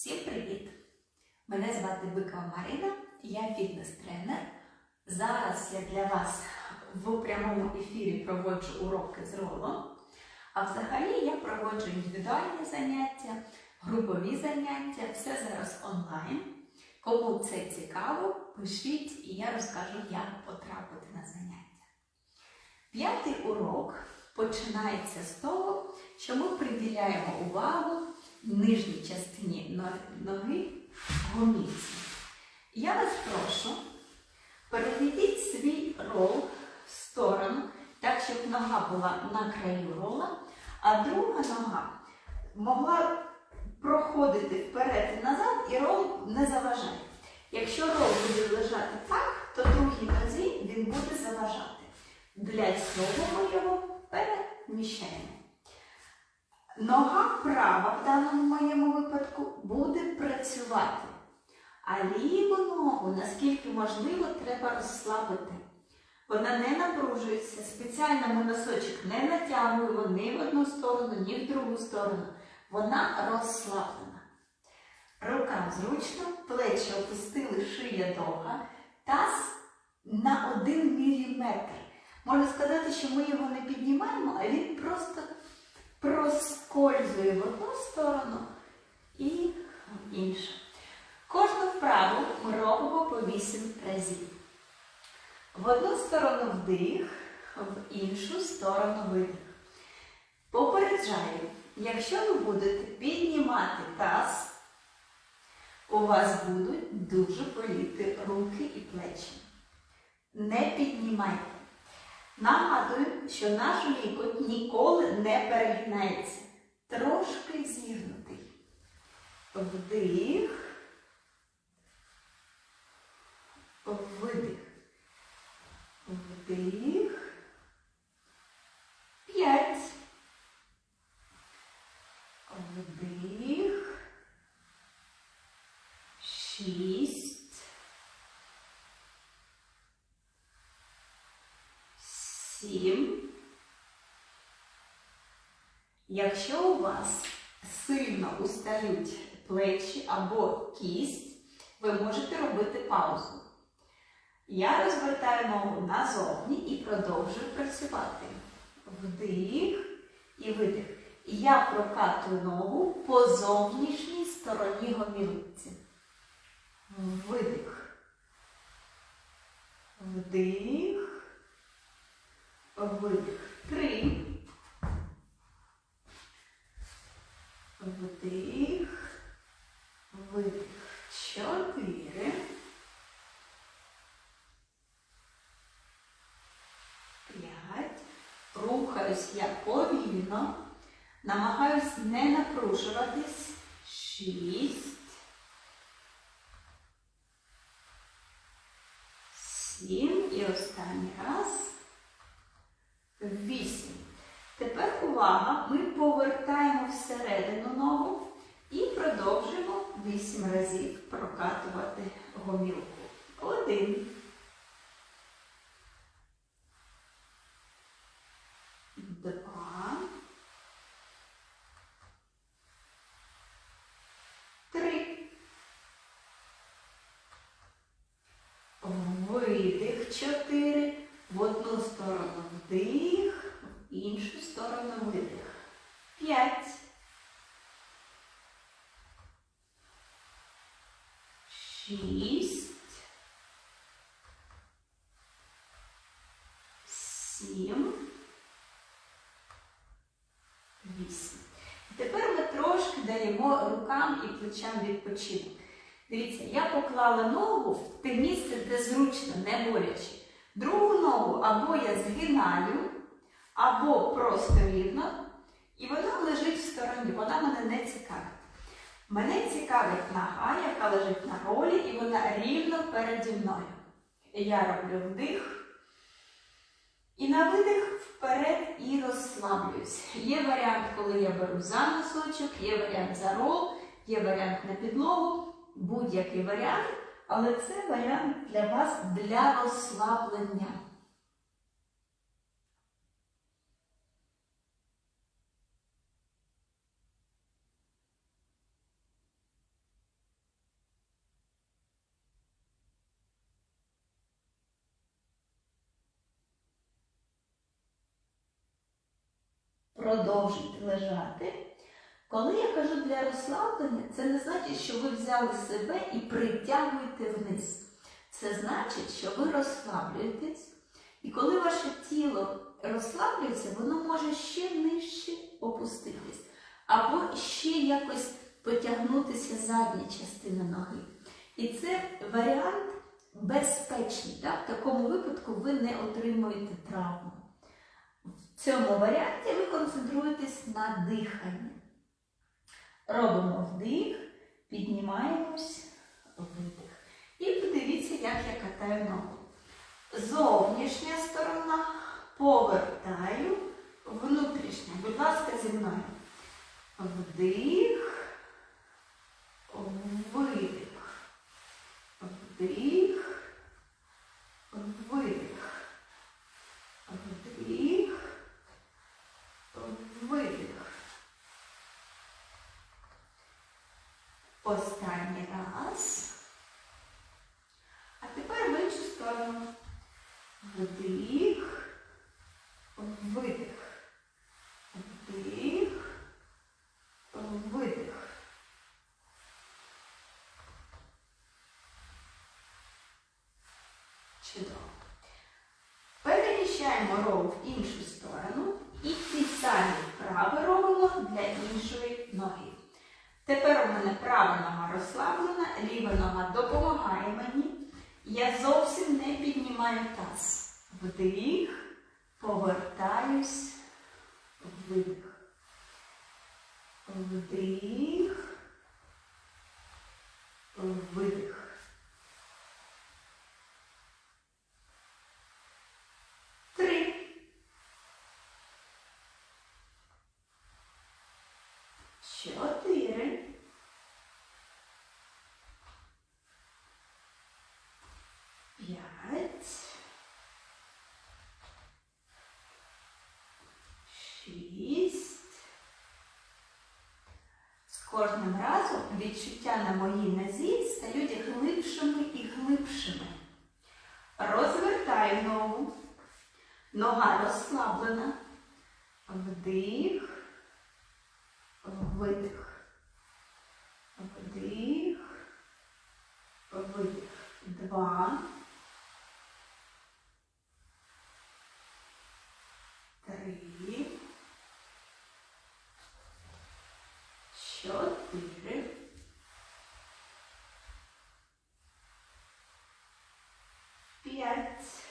Всім привіт! Мене звати Бикова Марина, я фітнес-тренер. Зараз я для вас в прямому ефірі проводжу уроки з ролом. А взагалі я проводжу індивідуальні заняття, групові заняття, все зараз онлайн. Кому це цікаво, пишіть і я розкажу, як потрапити на заняття. П'ятий урок починається з того, що ми приділяємо увагу нижній частині ноги гомілці. Я вас прошу, переведіть свій рол в сторону, так, щоб нога була на краю рола, а друга нога могла проходити вперед і назад, і рол не заважає. Якщо рол буде лежати так, то другій нозі він буде заважати. Для цього ми його переміщаємо. Нога права в даному моєму випадку буде працювати. А ліву ногу, наскільки можливо, треба розслабити. Вона не напружується, спеціально ми носочок не натягуємо ні в одну сторону, ні в другу сторону. Вона розслаблена. Рука зручно, плечі опустили, шия довга, таз на один міліметр. Можна сказати, що ми його не піднімаємо, а він просто проскользує в одну сторону і в іншу. Кожну вправу ми робимо по 8 разів. В одну сторону вдих, в іншу сторону видих. Попереджаю, якщо ви будете піднімати таз, у вас будуть дуже боліти руки і плечі. Не піднімайте. Нагадую, що наш лікоть ніколи не перегинається. Трошки зігнутий. Вдих. Видих. Вдих. П'ять. Вдих. Шість. Сім. Якщо у вас сильно устають плечі або кість, ви можете робити паузу. Я розвертаю ногу назовні і продовжую працювати. Вдих і видих. Я прокатую ногу по зовнішній стороні гомілиці. Видих. Вдих. Видих. Три. Вдих. Видих. Чотири. П'ять. Рухаюсь я повільно. Намагаюсь не напружуватись. Шість. Сім. І останній раз. Вісім. Увага, ми повертаємо всередину ногу і продовжуємо вісім разів прокатувати гомілку. Один. Два. Три. Видих. Чотири. В одну сторону вдих, в іншу сторону видих. П'ять. Шість. Сім. Вісім. Тепер ми трошки даємо рукам і плечам відпочинок. Дивіться, я поклала ногу в те місце, де зручно, не боляче. Другу ногу або я згинаю, або просто рівно, і вона лежить в стороні, вона мене не цікавить. Мене цікавить нога, яка лежить на ролі, і вона рівно переді мною. Я роблю вдих. І на видих вперед і розслаблююсь. Є варіант, коли я беру за носочок, є варіант за рол, є варіант на підлогу, будь-який варіант. Але це варіант для вас для розслаблення. Продовжуйте лежати. Коли я кажу для розслаблення, це не значить, що ви взяли себе і притягуєте вниз. Це значить, що ви розслаблюєтесь, і коли ваше тіло розслаблюється, воно може ще нижче опуститись, або ще якось потягнутися задня частина ноги. І це варіант безпечний. Так? В такому випадку ви не отримуєте травму. В цьому варіанті ви концентруєтесь на диханні. Робимо вдих, піднімаємось, видих. І подивіться, як я катаю ногу. Зовнішня сторона повертаю, внутрішня. Будь ласка, зі мною. Вдих, видих. Вдих, видих. Вдих, видих. Останній раз. А тепер в іншу сторону. Вдих, видих. Вдих, видих. Чудово. Переміщаємо рол в іншу сторону для іншої ноги. Тепер у мене права нога розслаблена, ліва нога допомагає мені. Я зовсім не піднімаю таз. Вдих, повертаюсь, видих. Вдих, видих. Три. Чотири. П'ять. Шість. З кожним разом відчуття на моїй нозі стають глибшими і глибшими. Розвертаю ногу. Нога розслаблена. Вдих. Видих. Вдих. Видих. Два. Три. Чотири. П'ять.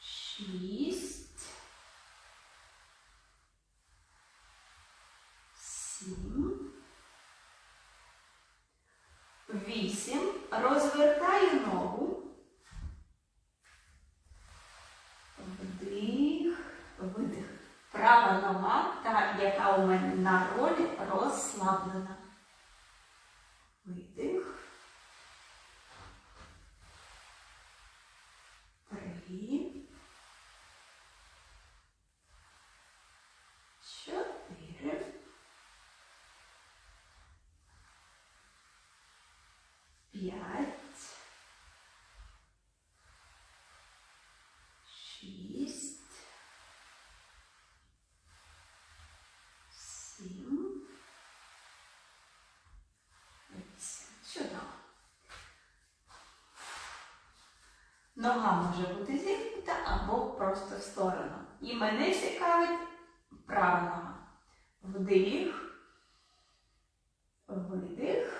Шість. Сім. Вісім. Розвертаю ногу. Вдих, видих. Права нога, та, яка у мене на ролі, розслаблена. Видих. Три. Чотири. П'ять. Шість. Сім. Вісім. Чудово. Нога може бути зігнута або просто в сторону. І мене цікавить права. Вдих. Видих.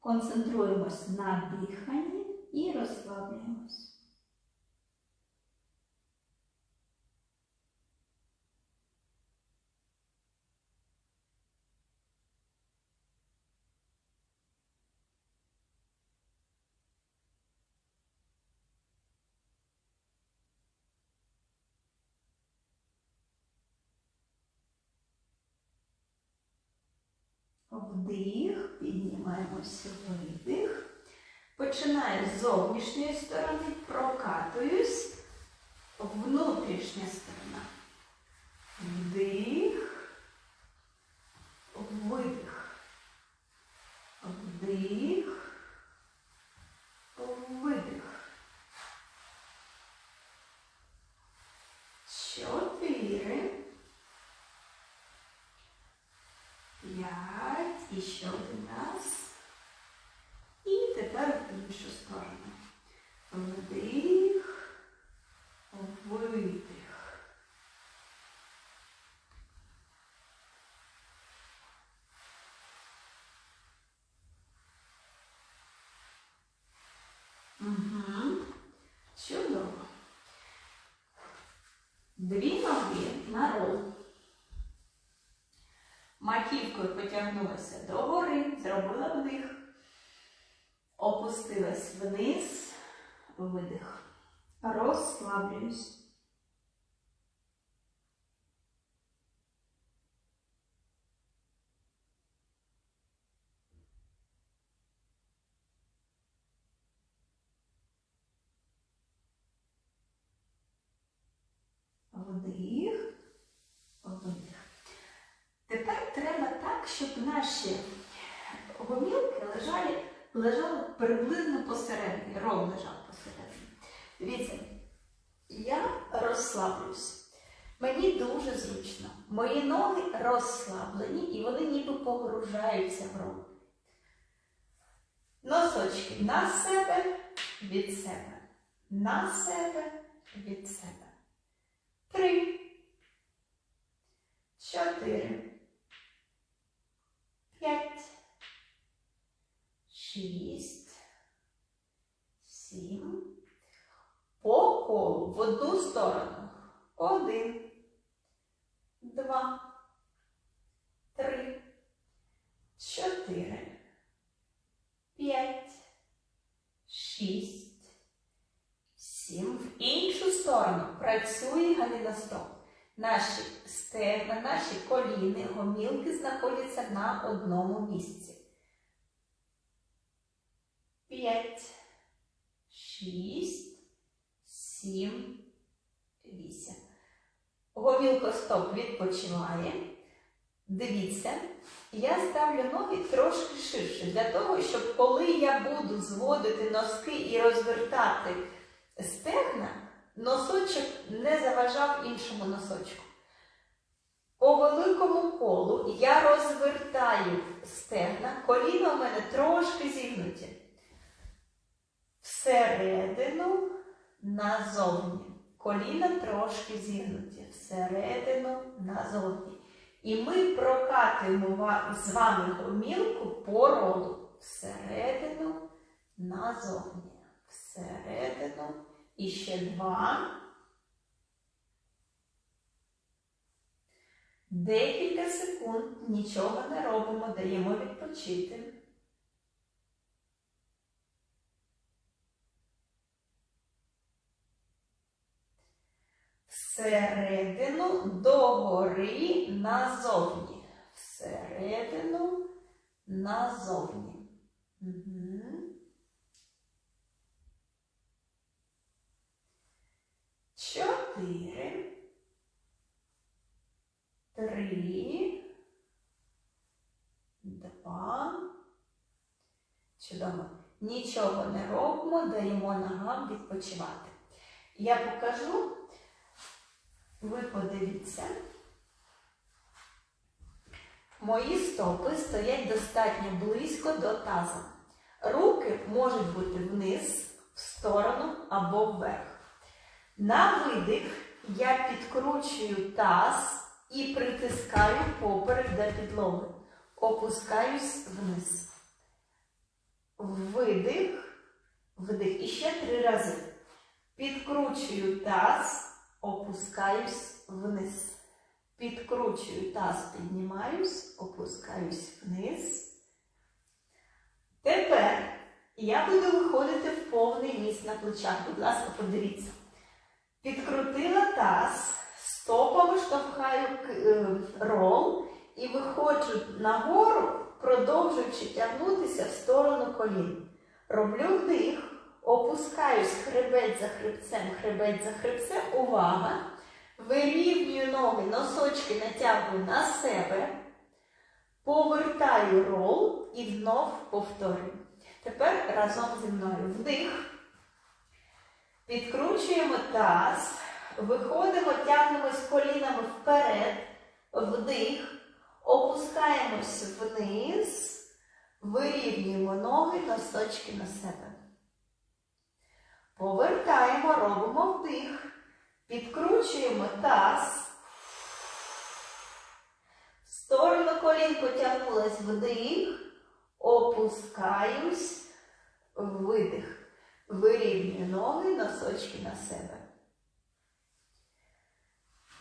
Концентруємось на диханні і розслаблюємось. Вдих, піднімаємося, видих. Починаю з зовнішньої сторони, прокатуюсь, внутрішня сторона. Вдих, І ще один раз. І тепер в іншу сторону. Вдих, видих. Угу. Чудово. Дві ноги на рол. Маківкою потягнулася догори, зробила вдих. Опустилась вниз, видих. Розслаблююсь. Вдих, видих. Тепер треба так, щоб наші гомілки лежали, лежали приблизно посередині. Рол лежав посередині. Дивіться, я розслаблюсь. Мені дуже зручно. Мої ноги розслаблені і вони ніби погружаються в рол. Носочки на себе, від себе. На себе, від себе. Три. Чотири. П'ять. Шість. Сім. По колу в одну сторону. Один. Два. Три. Чотири. П'ять. Шість. Сім. В іншу сторону працює галіностоп. Наші стегна, наші коліни, гомілки знаходяться на одному місці. П'ять, шість, сім, вісім. Гомілкостоп відпочиває. Дивіться, я ставлю ноги трошки ширше, для того, щоб коли я буду зводити носки і розвертати стегна, носочок не заважав іншому носочку. По великому колу я розвертаю стегна, коліна у мене трошки зігнуті. Всередину назовні. Коліна трошки зігнуті. Всередину назовні. І ми прокатуємо з вами гомілку по ролу. Всередину назовні. Всередину. І ще два. Декілька секунд нічого не робимо, даємо відпочити. Всередину догори назовні. Всередину назовні. Угу. Чотири. Три. Два. Чудово. Нічого не робимо, даємо ногам відпочивати. Я покажу. Ви подивіться. Мої стопи стоять достатньо близько до таза. Руки можуть бути вниз, в сторону або вверх. На видих я підкручую таз і притискаю поперек до підлоги. Опускаюсь вниз. Видих, вдих. І ще три рази. Підкручую таз, опускаюсь вниз. Підкручую таз, піднімаюсь, опускаюсь вниз. Тепер я буду виходити в повний міст на плечах. Будь ласка, подивіться. Підкрутила таз, стопами штовхаю е, рол і виходжу нагору, продовжуючи тягнутися в сторону колін. Роблю вдих, опускаюсь хребет за хребцем, хребет за хребцем. Увага! Вирівнюю ноги, носочки натягую на себе, повертаю рол і знов повторюю. Тепер разом зі мною вдих. Підкручуємо таз, виходимо, тягнемось колінами вперед, вдих, Опускаємось вниз, вирівнюємо ноги, носочки на себе. Повертаємо, робимо вдих. Підкручуємо таз. В сторону колін потягнулась вдих. Опускаюсь. Видих. Вирівнюю ноги, носочки на себе.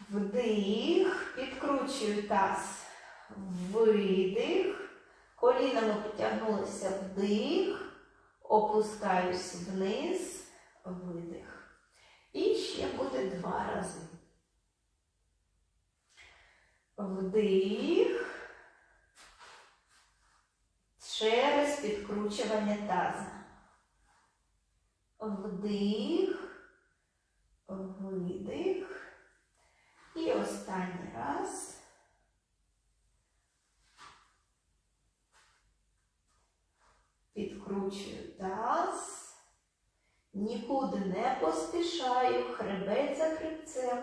Вдих. Підкручую таз. Видих. Колінами потягнулися вдих. Опускаюсь вниз. Видих. І ще буде два рази. Вдих. Через підкручування таза. Вдих. Видих. І останній раз. Підкручую таз. Нікуди не поспішаю, хребет за хребцем.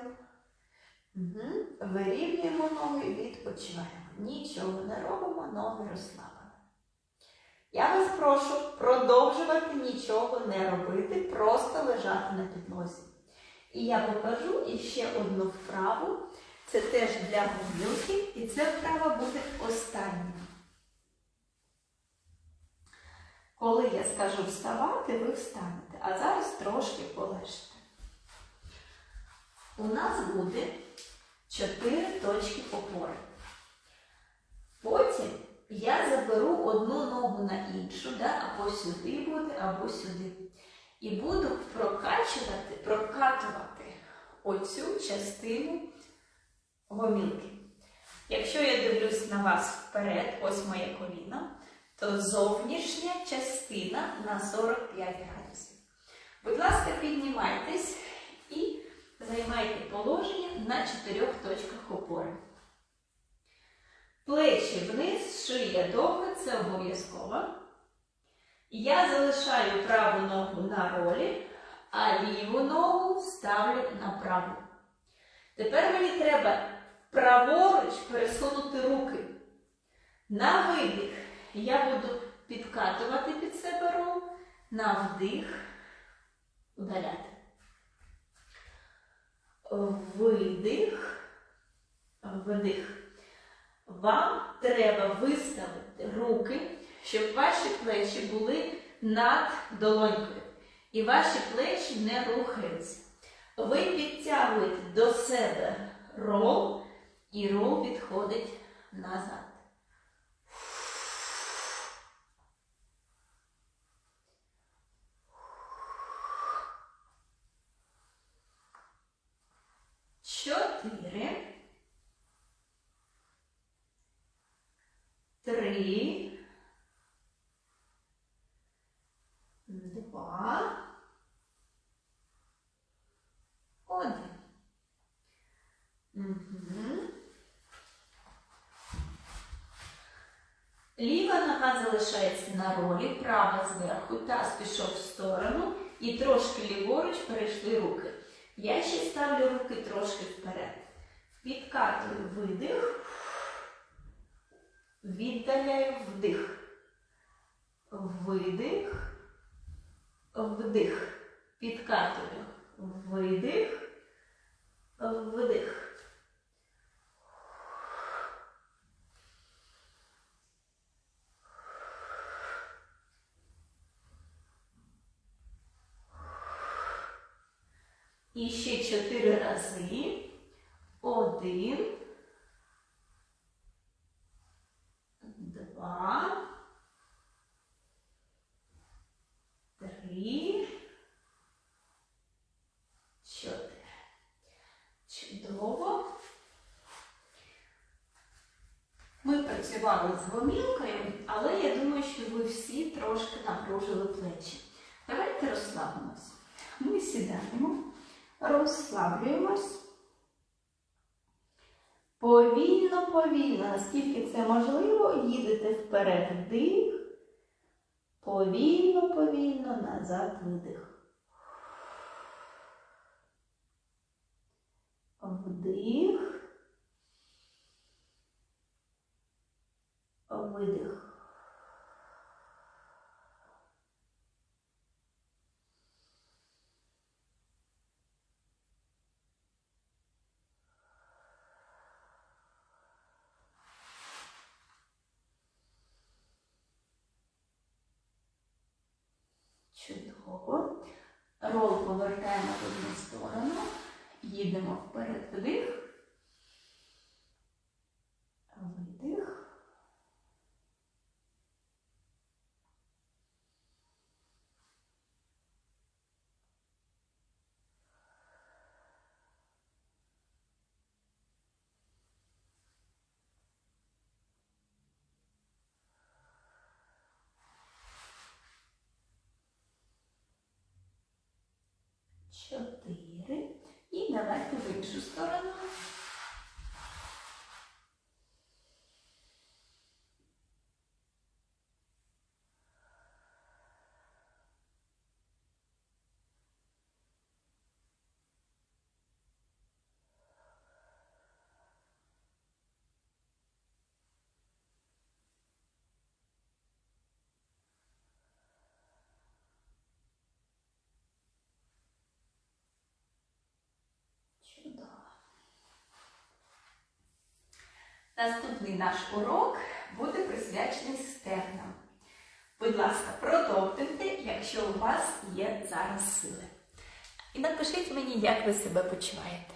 Угу. Вирівнюємо ноги, відпочиваємо. Нічого не робимо, ноги розслаблені. Я вас прошу продовжувати нічого не робити, просто лежати на підлозі. І я покажу іще одну вправу. Це теж для гомілки, і ця вправа буде остання. Коли я скажу вставати, ви встанете, а зараз трошки полежте. У нас буде чотири точки опори. Потім я заберу одну ногу на іншу, да, або сюди буде, або сюди. І буду прокачувати, прокатувати оцю частину гомілки. Якщо я дивлюсь на вас вперед, ось моє коліно, то зовнішня частина на 45 градусів. Будь ласка, піднімайтесь і займайте положення на чотирьох точках опори. Плечі вниз, шия довга, це обов'язково. Я залишаю праву ногу на ролі, а ліву ногу ставлю на праву. Тепер мені треба праворуч пересунути руки. На видих я буду підкатувати під себе рол, на вдих удаляти. Видих, вдих. Вам треба виставити руки, щоб ваші плечі були над долонькою. І ваші плечі не рухаються. Ви підтягуєте до себе рол, і рол відходить назад. Чотири. Три. Два. Один. Ліва нога залишається на ролі, права зверху, таз пішов в сторону і трошки ліворуч перейшли руки. Я ще ставлю руки трошки вперед. Підкатую видих, віддаляю вдих. Видих, вдих. Підкатую. Видих, вдих. І ще чотири рази. Один. Два. Три. Чотири. Чудово. Ми працювали з гомілкою, але я думаю, що ви всі трошки напружили плечі. Давайте розслабимось. Ми сідаємо. Розслаблюємось. Повільно, повільно, наскільки це можливо, їдете вперед вдих. Повільно, повільно, назад видих. Вдих. Видих. Чудово. Рол повертаємо в одну сторону. Їдемо вперед вдих. Видих. Чотири. І давайте в іншу сторону. Чудово. Наступний наш урок буде присвячений стегнам. Будь ласка, продовжуйте, якщо у вас є зараз сили. І напишіть мені, як ви себе почуваєте.